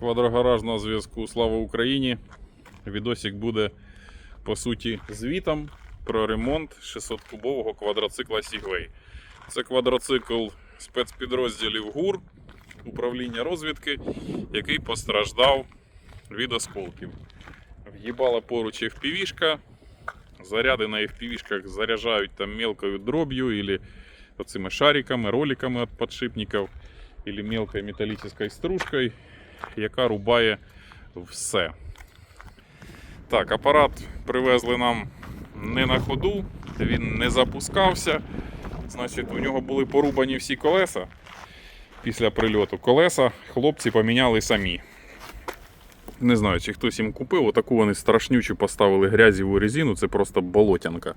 Квадрогараж на зв'язку. Слава Україні! Відосик буде по суті звітом про ремонт 600-кубового квадроцикла Segway. Це квадроцикл спецпідрозділів ГУР управління розвідки, який постраждав від осколків. В'їбала поруч FPV-шка. Заряди на FPV-шках заряджають там мелкою дроб'ю или оцими шариками, роликами від подшипників, или мелкою металічною стружкою, яка рубає все. Так, апарат привезли нам не на ходу, він не запускався. Значить, у нього були порубані всі колеса після прильоту. Колеса хлопці поміняли самі. Не знаю, чи хтось їм купив. Отаку вони страшнючу поставили грязіву резину. Це просто болотянка.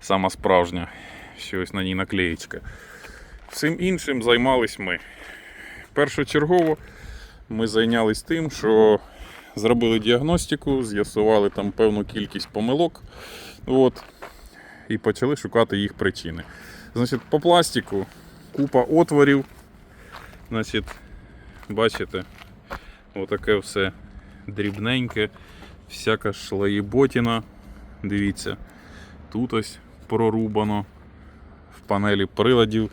Сама справжня. Щось на ній наклеєчка. Всім іншим займались ми. Першочергово ми зайнялись тим, що зробили діагностику, з'ясували там певну кількість помилок. От, і почали шукати їх причини. Значить, по пластику купа отворів. Значить, бачите, отаке все дрібненьке, всяка шлаєботіна. Дивіться, тут ось прорубано, в панелі приладів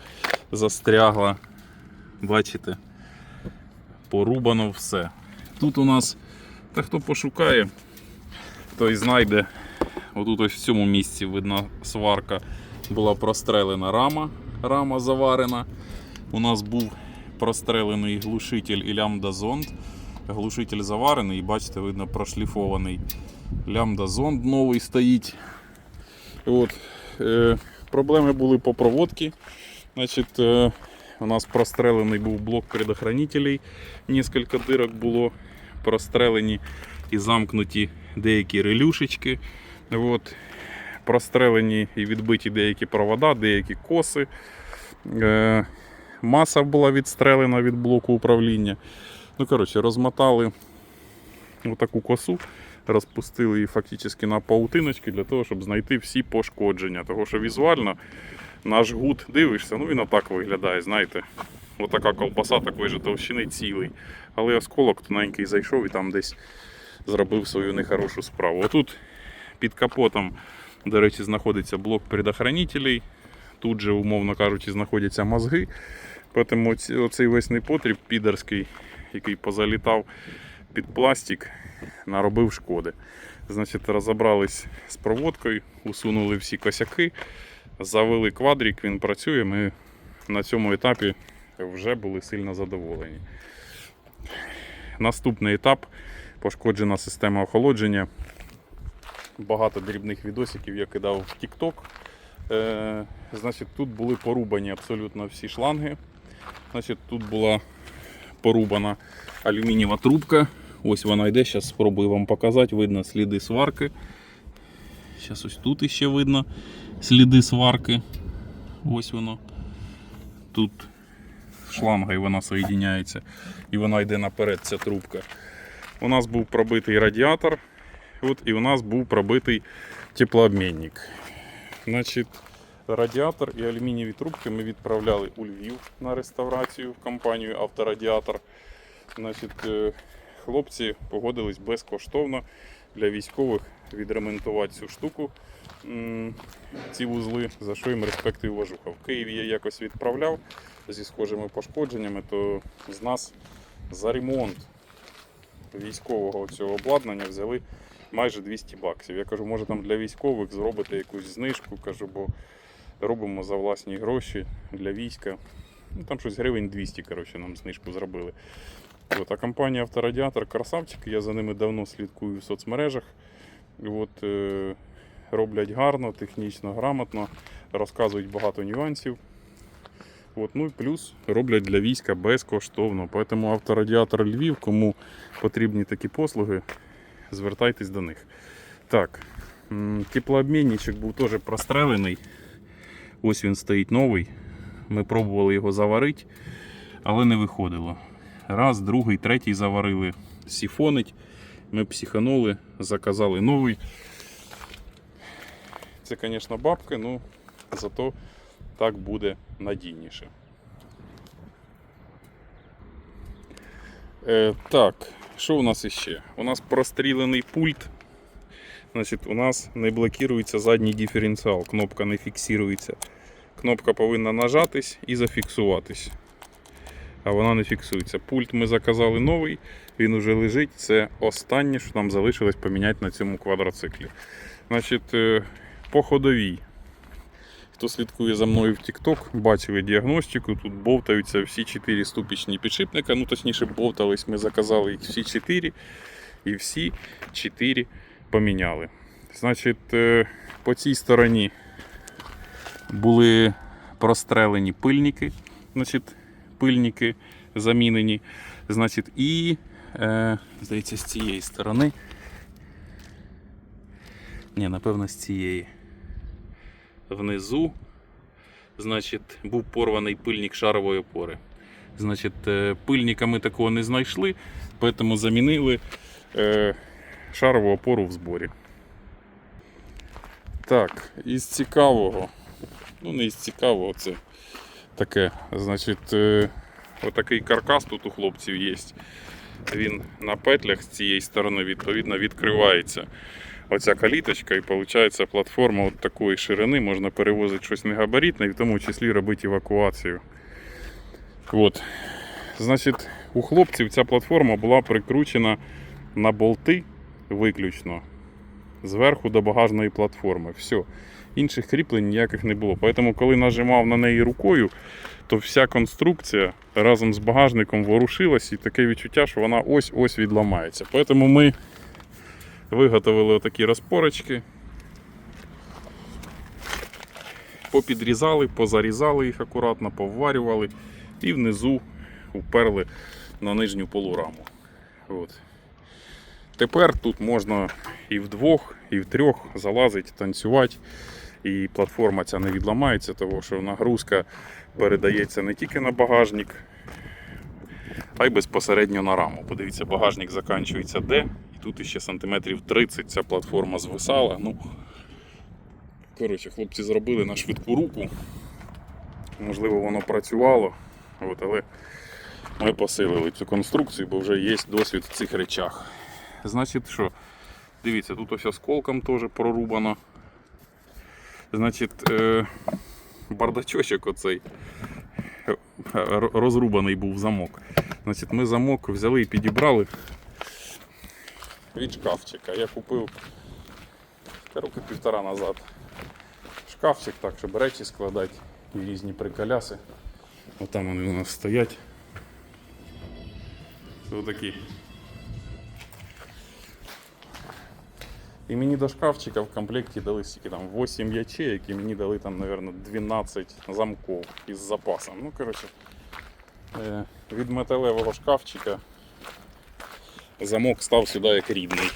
застрягла. Бачите? Порубано все. Тут у нас, та хто пошукає, той знайде. Отут ось в цьому місці видно сварка була прострелена рама, рама заварена. У нас був прострелений глушитель і лямбда-зонд. Глушитель заварений, і бачите, видно прошліфований. Лямбда-зонд новий стоїть. От. Е, проблеми були по проводці. Значить, е, у нас прострелений був блок предохранителей. Несколько дирок було прострелені і замкнуті деякі релюшечки. От. Прострелені і відбиті деякі провода, деякі коси. Е, маса була відстрелена від блоку управління. Ну, коротше, розмотали отаку косу, розпустили її фактично на паутиночки для того, щоб знайти всі пошкодження. Того, що візуально наш гуд дивишся, ну він отак виглядає, знаєте. Отака колбаса такої ж товщини цілий. Але осколок тоненький зайшов і там десь зробив свою нехорошу справу. Отут під капотом, до речі, знаходиться блок предохранителей. Тут же, умовно кажучи, знаходяться мозги. Тому оцей весь непотріб підерський, який позалітав під пластик, наробив шкоди. Значить, розібрались з проводкою, усунули всі косяки, завели квадрик, він працює. Ми на цьому етапі вже були сильно задоволені. Наступний етап пошкоджена система охолодження. Багато дрібних відосиків я кидав в TikTok. Е, значить, тут були порубані абсолютно всі шланги. Значить, тут була порубана алюмінієва трубка. Ось вона йде. Зараз спробую вам показати. Видно сліди сварки. Зараз ось тут іще видно сліди сварки. Ось воно. Тут шланга і вона соєдиняється. І вона йде наперед, ця трубка. У нас був пробитий радіатор. От, і у нас був пробитий теплообмінник. Значить, радіатор і алюмінієві трубки ми відправляли у Львів на реставрацію в компанію Авторадіатор. Значить, е, хлопці погодились безкоштовно для військових відремонтувати цю штуку, ці вузли, за що їм респект і уважуха. В Києві я якось відправляв зі схожими пошкодженнями, то з нас за ремонт військового цього обладнання взяли майже 200 баксів. Я кажу, може там для військових зробити якусь знижку, кажу, бо робимо за власні гроші для війська. Ну, там щось гривень 200 коротше, нам знижку зробили. От, а компанія Авторадіатор красавчики, я за ними давно слідкую в соцмережах. От, е, роблять гарно, технічно, грамотно, розказують багато нюансів. От, ну і плюс роблять для війська безкоштовно. Тому авторадіатор Львів, кому потрібні такі послуги, звертайтесь до них. Так, теплообмінничок був теж прострелений. Ось він стоїть новий. Ми пробували його заварити, але не виходило. Раз, другий, третій заварили. Сіфонить. Ми психанули, заказали новий. Це, звісно, бабки, ну зато так буде надійніше. Е, так, що у нас іще? У нас прострілений пульт. Значить, у нас не блокується задній диференціал, кнопка не фіксується. Кнопка повинна нажатись і зафіксуватись. А вона не фіксується. Пульт ми заказали новий, він уже лежить. Це останнє, що нам залишилось поміняти на цьому квадроциклі. Значить, е, по ходовій. Хто слідкує за мною в TikTok, бачили діагностику. Тут бовтаються всі 4 ступічні підшипника. Ну, точніше, бовтались, ми заказали їх всі 4 і всі 4 поміняли. Значить, е, по цій стороні були прострелені пильники. Значить, пильники замінені. Значить, і, е, здається, з цієї сторони. Ні, напевно, з цієї. Внизу, значить, був порваний пильник шарової опори. Значить, е, пильника ми такого не знайшли, тому замінили е, шарову опору в зборі. Так, із цікавого. Ну, не із цікавого, це таке. Значить, е, отакий каркас тут у хлопців є. Він на петлях з цієї сторони, відповідно, відкривається. Оця каліточка, і виходить платформа от такої ширини, можна перевозити щось негабаритне і в тому числі робити евакуацію. От. Значить, у хлопців ця платформа була прикручена на болти виключно зверху до багажної платформи. Все. Інших кріплень ніяких не було. Тому, коли нажимав на неї рукою, то вся конструкція разом з багажником ворушилась і таке відчуття, що вона ось-ось відламається. Тому ми виготовили отакі розпорочки. Попідрізали, позарізали їх акуратно, поварювали і внизу уперли на нижню полураму. От. Тепер тут можна і вдвох, і втрьох залазити, танцювати. І платформа ця не відламається, тому що нагрузка передається не тільки на багажник, а й безпосередньо на раму. Подивіться, багажник закінчується де. І тут іще сантиметрів 30 ця платформа звисала. Ну, коротше, хлопці зробили на швидку руку. Можливо, воно працювало, от, але ми посилили цю конструкцію, бо вже є досвід в цих речах. Значить, що? Дивіться, тут ось осколком теж прорубано. Значить, е, бардачочок оцей розрубаний був замок. Значить, ми замок взяли і підібрали від шкафчика. Я купив роки півтора назад. Шкафчик так, щоб речі складати різні приколяси. Отам вони у нас стоять. Ось. І мені до шкафчика в комплекті дали стільки там 8 ячеек, і мені дали там, мабуть, 12 замков із запасом. Ну, коротше, е, від металевого шкафчика замок став сюди як рідний.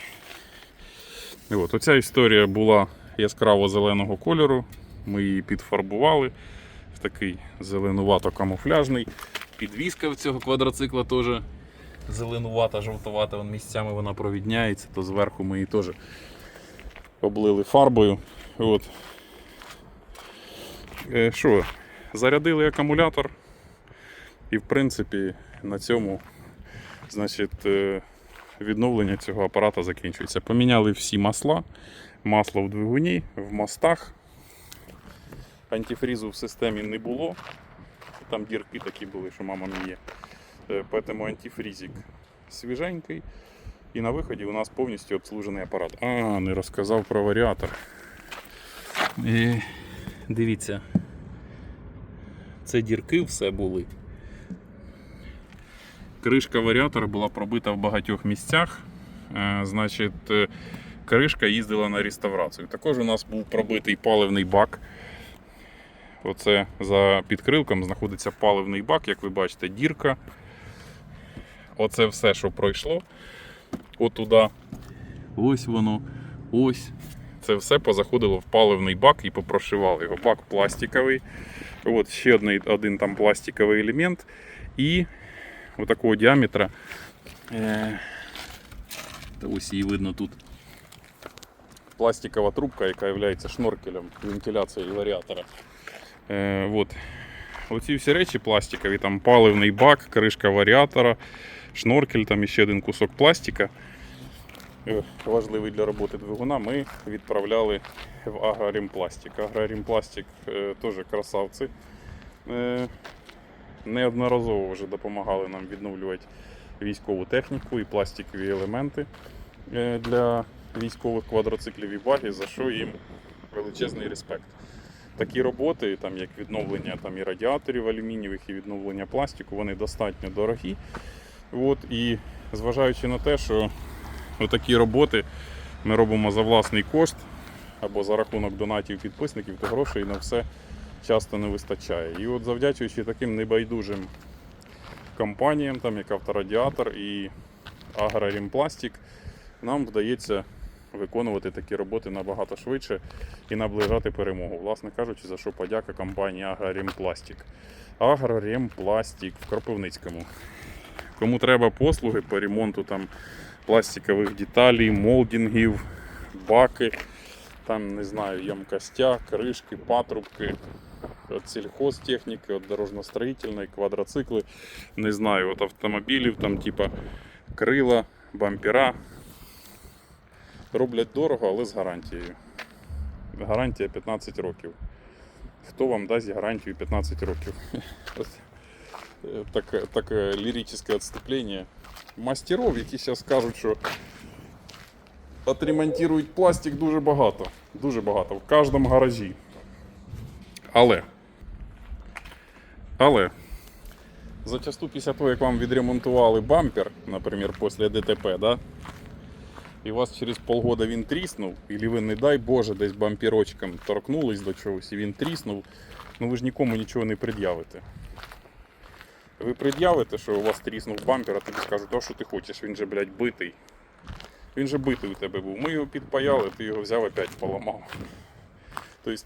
І от, оця історія була яскраво зеленого кольору. Ми її підфарбували в такий зеленувато-камуфляжний. Підвіска в цього квадроцикла теж зеленувата, жовтувата, місцями вона провідняється, то зверху ми її теж облили фарбою. От. Е, Що, зарядили акумулятор, і в принципі на цьому значить, е, відновлення цього апарата закінчується. Поміняли всі масла, масло в двигуні, в мостах. Антифрізу в системі не було. Там дірки такі були, що мама є. Е, Поэтому антифрізик свіженький. І на виході у нас повністю обслужений апарат. А, не розказав про варіатор. І, дивіться. Це дірки все були. Кришка варіатора була пробита в багатьох місцях. Е, Значить, е, кришка їздила на реставрацію. Також у нас був пробитий паливний бак. Оце за підкрилком знаходиться паливний бак, як ви бачите, дірка. Оце все, що пройшло. Отуда. Ось воно. Ось. Це все позаходило в паливний бак і попрошивали його. Бак пластиковий. От ще один, один там пластиковий елемент. І отакого діаметра. Е, та ось її видно тут. Пластикова трубка, яка є шноркелем вентиляції варіатора. Е, от. Оці всі речі пластикові, там паливний бак, кришка варіатора, шноркель, там іще один кусок пластика. Е, Важливий для роботи двигуна, ми відправляли в Агрорімпластик. Агрорімпластик е, теж красавці. Е, неодноразово вже допомагали нам відновлювати військову техніку і пластикові елементи для військових квадроциклів і багів, за що їм величезний респект. Такі роботи, там як відновлення там, і радіаторів алюмінієвих, і відновлення пластику, вони достатньо дорогі. От, і зважаючи на те, що такі роботи ми робимо за власний кошт або за рахунок донатів підписників, то грошей на все часто не вистачає. І от завдячуючи таким небайдужим компаніям, там як Авторадіатор і Агрорімпластик, нам вдається виконувати такі роботи набагато швидше і наближати перемогу. Власне кажучи, за що подяка компанії Агрорімпластик. Агрорімпластик в Кропивницькому. Кому треба послуги по ремонту там пластикових деталей, молдингів, баки, там, не знаю, ямкостя, кришки, патрубки, от сільхозтехніки, от дорожностроїтельної, квадроцикли, не знаю, от автомобілів, там типа крила, бампера. Роблять дорого, але з гарантією. Гарантія 15 років. Хто вам дасть гарантію 15 років? От, е, Так, ліричне відступлення. Мастеров, які зараз кажуть, що отремонтують пластик дуже багато. Дуже багато. В кожному гаражі. Але. Але. Зачасту після того, як вам відремонтували бампер, наприклад, після ДТП, да? і у вас через полгода він тріснув, і ви, не дай Боже, десь бампірочком торкнулись до чогось і він тріснув, ну ви ж нікому нічого не пред'явите. Ви пред'явите, що у вас тріснув бампер, а тобі скажуть, а що ти хочеш, він же, блядь, битий. Він же битий у тебе був. Ми його підпаяли, ти його взяв опять поламав. Тобто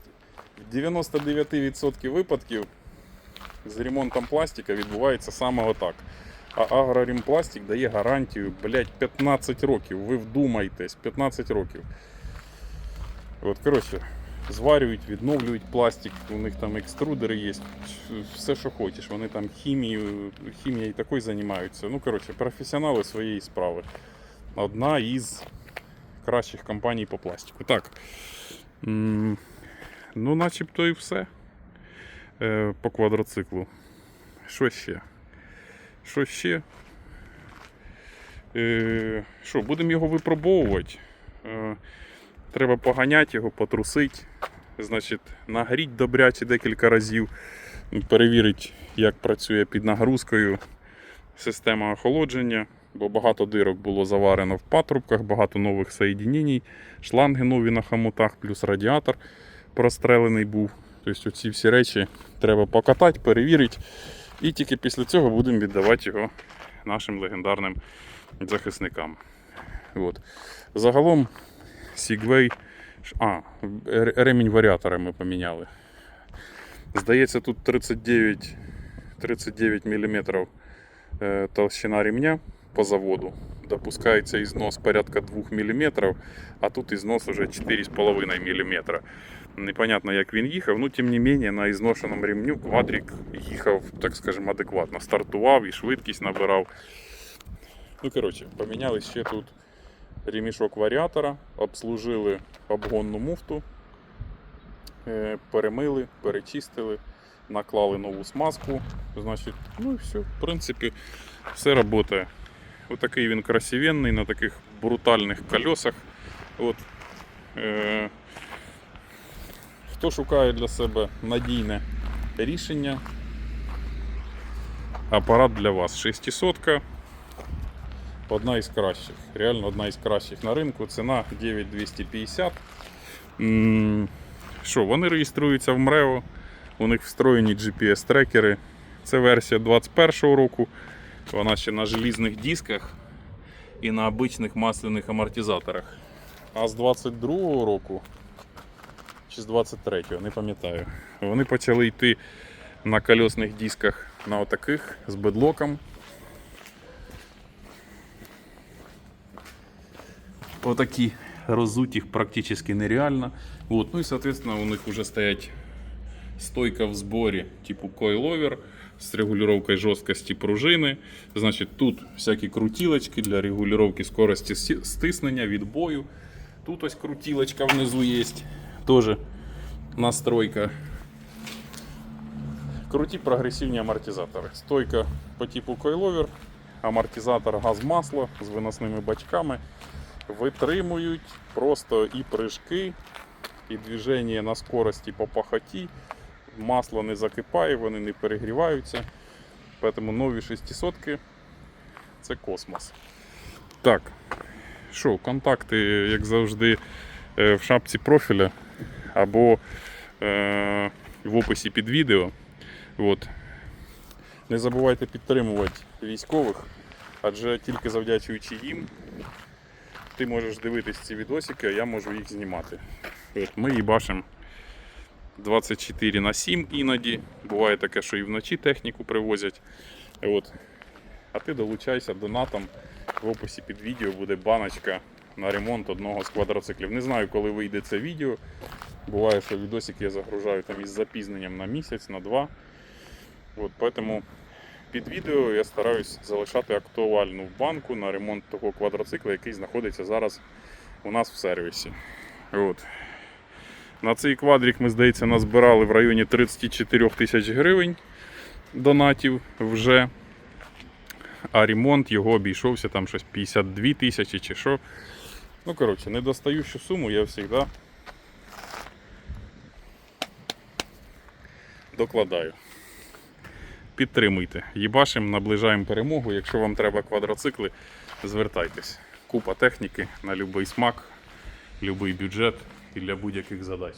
в 99% випадків з ремонтом пластика відбувається саме отак. А Агрорімпластик дає гарантію, блядь, 15 років. Ви вдумайтесь, 15 років. От, коротше, зварюють, відновлюють пластик, у них там екструдери є, все, що хочеш. Вони там хімією, хімією такою займаються. Ну, коротше, професіонали своєї справи. Одна із кращих компаній по пластику. Так. Ну, начебто і все е, по квадроциклу. Що ще? Що ще? Е, Що, будемо його випробовувати. Треба поганяти його, потрусити. Значить, нагріти добряче декілька разів. Перевірити, як працює під нагрузкою система охолодження. Бо багато дирок було заварено в патрубках, багато нових соєдінень, шланги нові на хомутах, плюс радіатор прострелений був. Тобто ці всі речі треба покатати, перевірити. І тільки після цього будемо віддавати його нашим легендарним захисникам. От. Загалом Segway. ш- А, ре- ремінь варіатора ми поміняли. Здається, тут 39, 39 мм толщина ремня по заводу. Допускається ізнос порядка 2 мм, а тут ізнос уже 4,5 мм. Непонятно, як він їхав, ну тим не менше на ізношеному ремню квадрик їхав, так скажемо, адекватно. Стартував і швидкість набирав. Ну, коротше, поміняли ще тут Ремішок варіатора, обслужили обгонну муфту, е, перемили, перечистили, наклали нову смазку. Значить, ну і все, в принципі, все працює. Отакий він красивенний на таких брутальних колесах. От, е, хто шукає для себе надійне рішення, апарат для вас 600 одна із кращих. Реально одна із кращих на ринку. Ціна 9250. Що, вони реєструються в МРЕО, у них встроєні GPS-трекери. Це версія 21 року. Вона ще на желізних дисках і на обичних масляних амортизаторах. А з 22 року чи з 23-го, не пам'ятаю. Вони почали йти на колесних дисках на отаких з бедлоком. Отакі розуть їх практично нереально. Вот. Ну і, соответственно, у них вже стоять стойка в зборі, типу койловер. з регулювання жорсткості пружини. Значить, тут всякі крутілочки для регулювання скорості стиснення, відбою. Тут ось крутілочка внизу є. Теж настройка. Круті прогресивні амортизатори. Стойка по типу койловер, амортизатор газ-масло з виносними бачками. Витримують просто і прыжки, і движення на скорості по пахоті. Масло не закипає, вони не перегріваються. Тому нові 600 це космос. Так, що, контакти, як завжди, е, в шапці профіля або е, в описі під відео. От. Не забувайте підтримувати військових, адже тільки завдячуючи їм, ти можеш дивитись ці відосики, а я можу їх знімати. От, ми їбашимо 24 на 7 іноді. Буває таке, що і вночі техніку привозять. От. А ти долучайся донатом. В описі під відео буде баночка на ремонт одного з квадроциклів. Не знаю, коли вийде це відео. Буває, що відосик я загружаю там із запізненням на місяць, на два. От, поэтому під відео я стараюсь залишати актуальну банку на ремонт того квадроцикла, який знаходиться зараз у нас в сервісі. От. На цей квадрик ми, здається, назбирали в районі 34 тисяч гривень донатів вже. А ремонт його обійшовся там щось 52 тисячі чи що. Ну, коротше, недостающу суму я завжди докладаю. Підтримуйте. Їбашим, наближаємо перемогу. Якщо вам треба квадроцикли, звертайтесь. Купа техніки на будь-який смак, будь-який бюджет і для будь-яких задач.